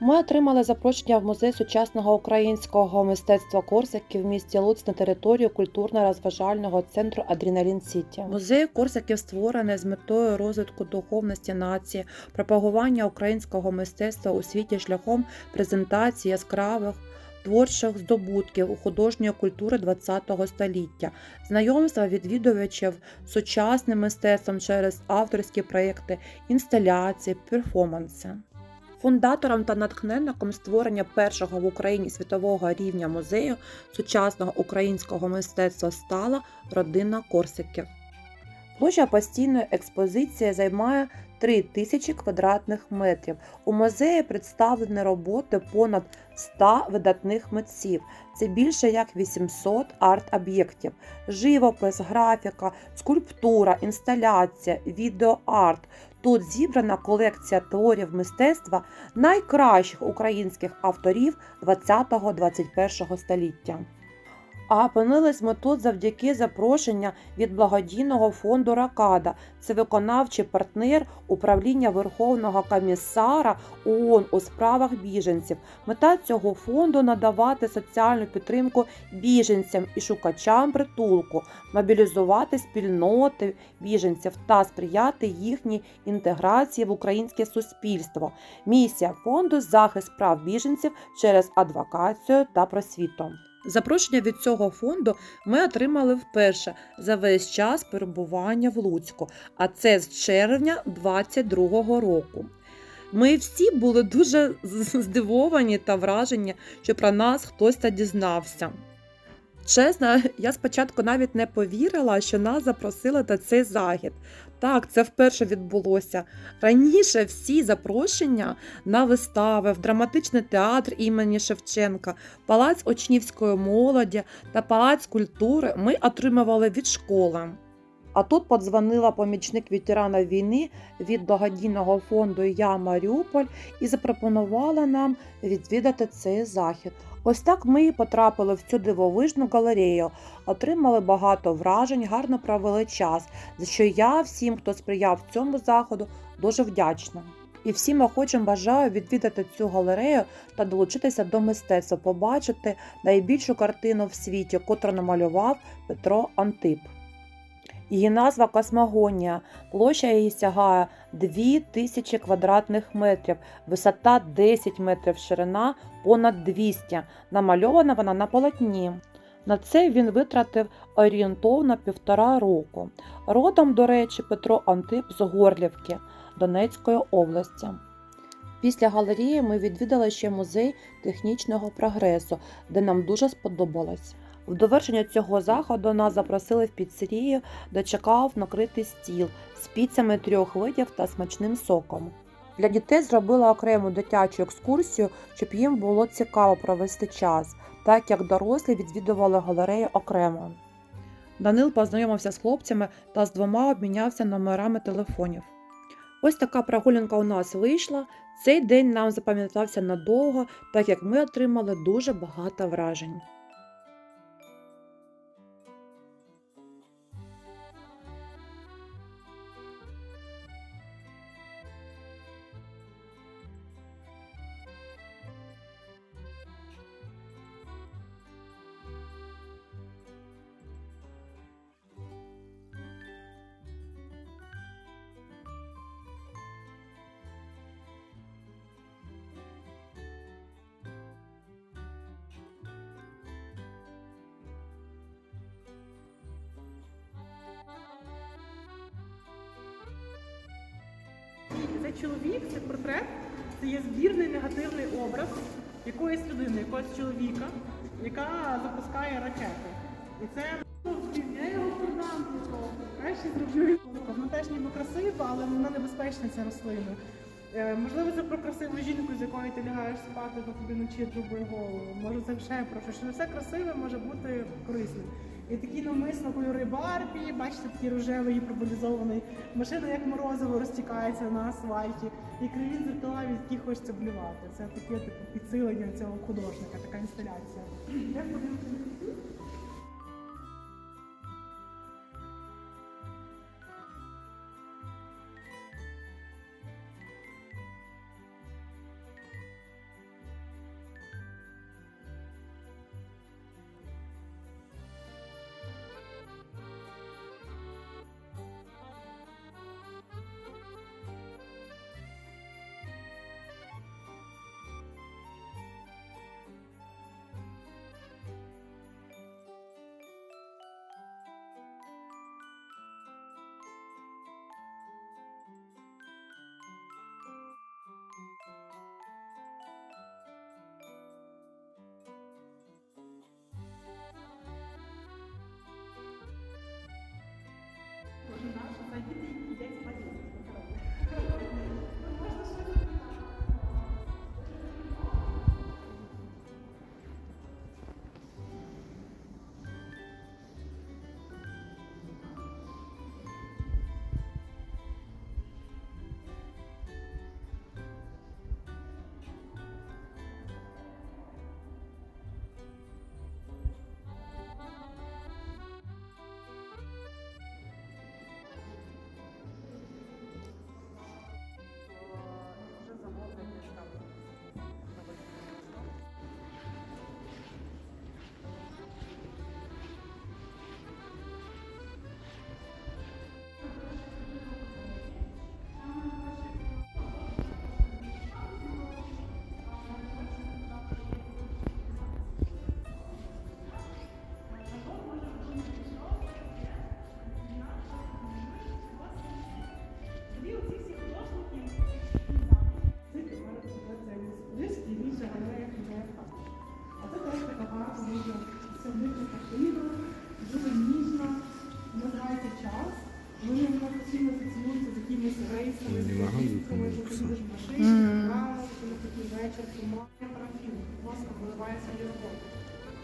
Ми отримали запрошення в музей сучасного українського мистецтва Корсаків в місті Луцьк на територію культурно-розважального центру Адреналін Сіті. Музей Корсаків створений з метою розвитку духовності нації, пропагування українського мистецтва у світі шляхом презентації яскравих. Творчих здобутків у художньої культури ХХ століття, знайомства відвідувачів з сучасним мистецтвом через авторські проєкти, інсталяції, перформанси. Фундатором та натхненником створення першого в Україні світового рівня музею сучасного українського мистецтва стала родина Корсиків. Площа постійної експозиції займає 3 тисячі квадратних метрів. У музеї представлені роботи понад 100 видатних митців. Це більше як 800 арт-об'єктів, живопис, графіка, скульптура, інсталяція, відеоарт. Тут зібрана колекція творів мистецтва найкращих українських авторів 20-21 століття. А опинились ми тут завдяки запрошення від благодійного фонду Ракада. Це виконавчий партнер управління Верховного комісара ООН у справах біженців. Мета цього фонду надавати соціальну підтримку біженцям і шукачам притулку, мобілізувати спільноти біженців та сприяти їхній інтеграції в українське суспільство. Місія фонду захист прав біженців через адвокацію та просвіту. Запрошення від цього фонду ми отримали вперше за весь час перебування в Луцьку, а це з червня 2022 року. Ми всі були дуже здивовані та вражені, що про нас хтось та дізнався. Чесно, я спочатку навіть не повірила, що нас запросили на цей захід. Так, це вперше відбулося. Раніше всі запрошення на вистави в драматичний театр імені Шевченка, Палац учнівської молоді та Палац культури ми отримували від школи. А тут подзвонила помічник ветерана війни від благодійного фонду Я Маріуполь і запропонувала нам відвідати цей захід. Ось так ми і потрапили в цю дивовижну галерею, отримали багато вражень, гарно провели час, за що я всім, хто сприяв цьому заходу, дуже вдячна. І всім охочим бажаю відвідати цю галерею та долучитися до мистецтва, побачити найбільшу картину в світі, котру намалював Петро Антип. Її назва Космогонія. Площа її сягає 2000 квадратних метрів, висота 10 метрів, ширина понад 200. Намальована вона на полотні. На це він витратив орієнтовно півтора року. Родом, до речі, Петро Антип з Горлівки Донецької області. Після галереї ми відвідали ще музей технічного прогресу, де нам дуже сподобалось. В довершення цього заходу нас запросили в піцерію, де чекав накритий стіл з піцями трьох видів та смачним соком. Для дітей зробила окрему дитячу екскурсію, щоб їм було цікаво провести час, так як дорослі відвідували галерею окремо. Данил познайомився з хлопцями та з двома обмінявся номерами телефонів. Ось така прогулянка у нас вийшла. Цей день нам запам'ятався надовго, так як ми отримали дуже багато вражень. Цей чоловік, це портрет, це є збірний негативний образ якоїсь людини, якогось чоловіка, яка запускає ракети. І це ну, я його продам, типу, краще зроблю його. Вона теж ніби красива, але вона небезпечна ця рослина. Е, можливо, це про красиву жінку, з якою ти лягаєш спати, то тобі вночі трубує голову. Може, це ще про що. Що не все красиве може бути корисним. І такі навмисно кольори Барбі, бачите, такий рожевий гіперболізований. Машина як морозиво розтікається на асфальті. І криві зеркала, від яких хочеться блювати. Це таке типу підсилення цього художника, така інсталяція.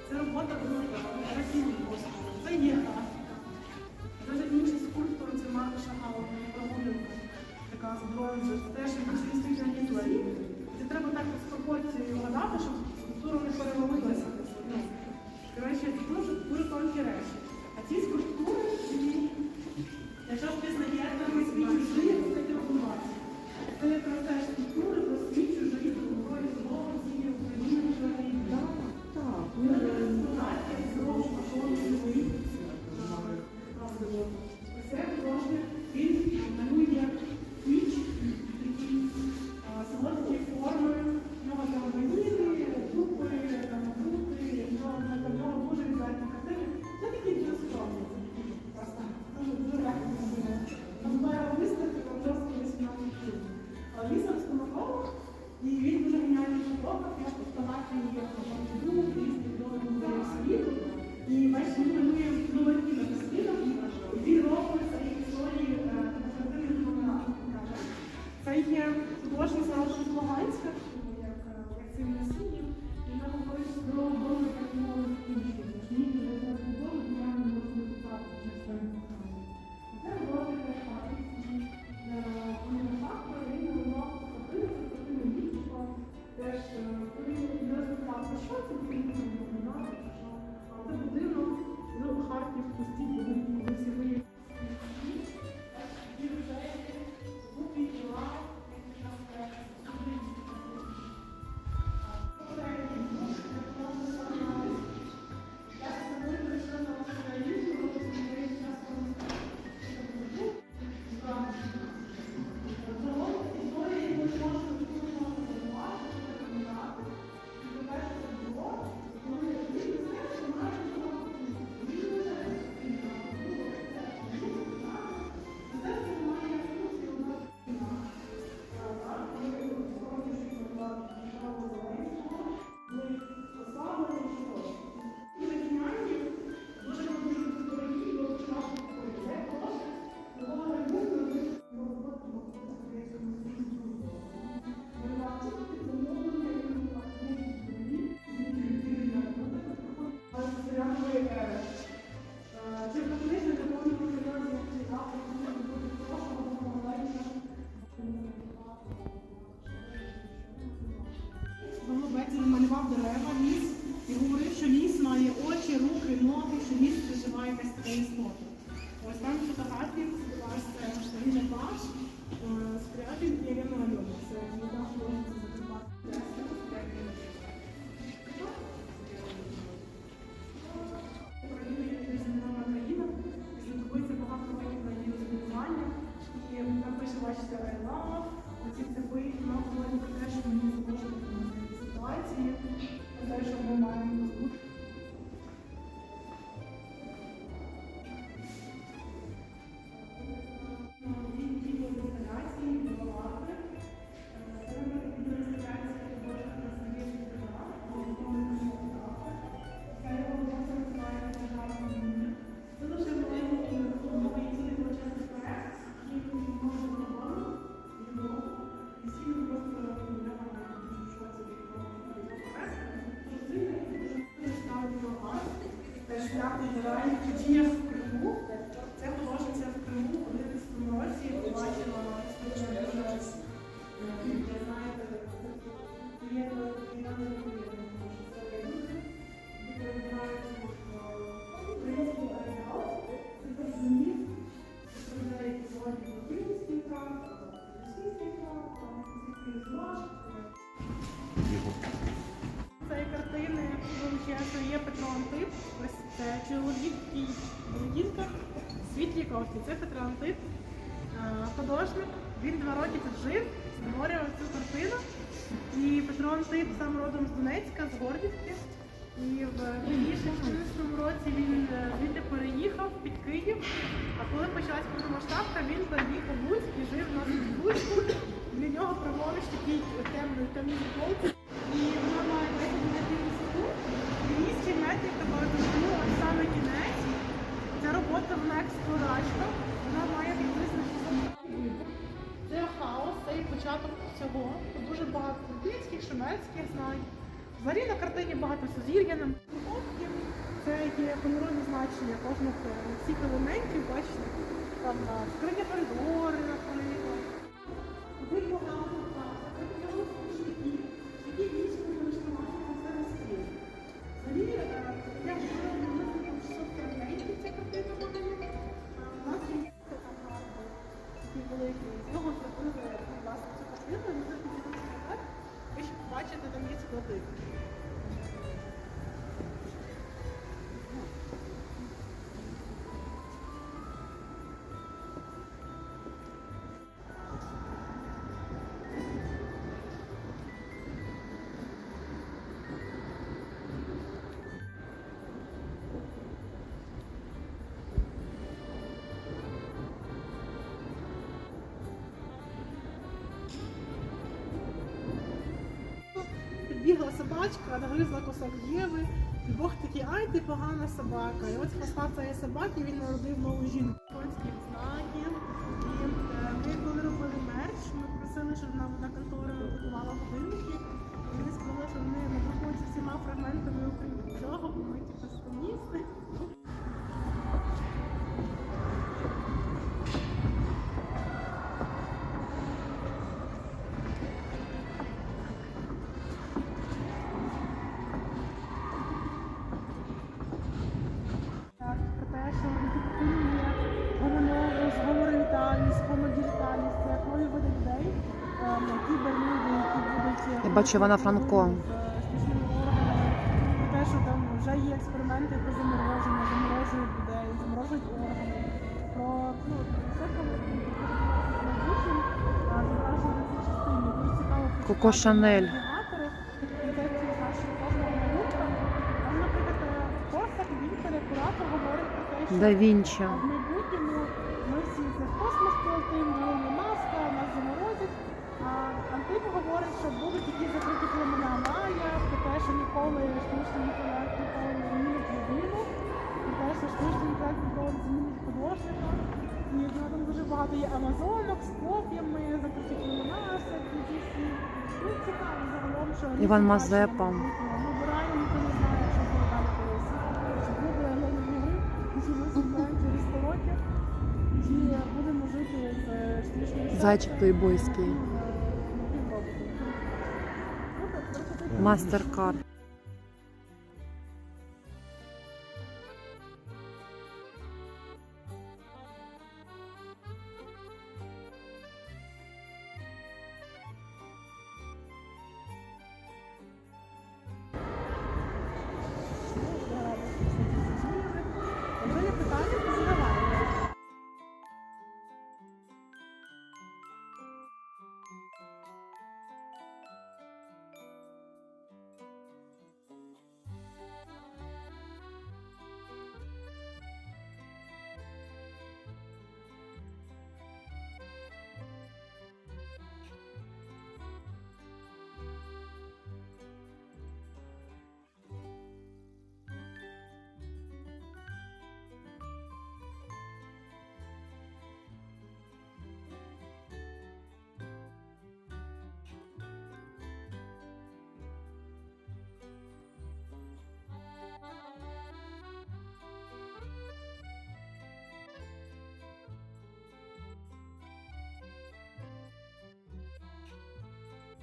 Це робота група, раківні послуги, це є газ. Навіть інший скульптор це Марта шагал, прогулянка, така з бронзу, теж якось світлі. Це треба так з пропорцією гадати, щоб і як вам відомо, в різних регіонах світу. І ваші Митрон Шип сам родом з Донецька, з Гордівки. І в 2014 році він е, звідти переїхав під Київ, а коли почалась повномасштабка, він переїхав у Луцьк і жив у нас в Луцьку. Для нього проводиш такий темний темний полк. І вона має 10 метрів висоту, 200 метрів та довжину, ось саме кінець. Ця робота вона експлорачка, вона має приблизно Це хаос, це і початок всього. Дуже багато. Я знаю. Взагалі на картині багато сузір'я нам. Духовки це є кольорові значення кожних е, всіх елементів, бачите, там на скриня коридори, наприклад. Ще побачите, там є склади. Підбігла собачка, нагризла кусок Єви. І Бог такий, ай, ти погана собака. І от хвоста цієї собаки, він народив нову жінку. Бачу Івана Франко. те, що там вже є експерименти про замороження, заморожують людей, заморожують органи. Про, ну, все про майбутнім, а зображують ці частини. Дуже цікаво Коко Шанель. навігатори, концепцію багато є амазонок з коп'ями, всякі ці всі. Ну, цікаво загалом, що Іван Мазепа. Ну, реально ніхто не знає, що буде далі колись. Чи буде Гри, ми знаємо через 100 років, чи будемо жити з е, Зайчик Плейбойський. Ну, так, коротше, таке. Мастер-карт.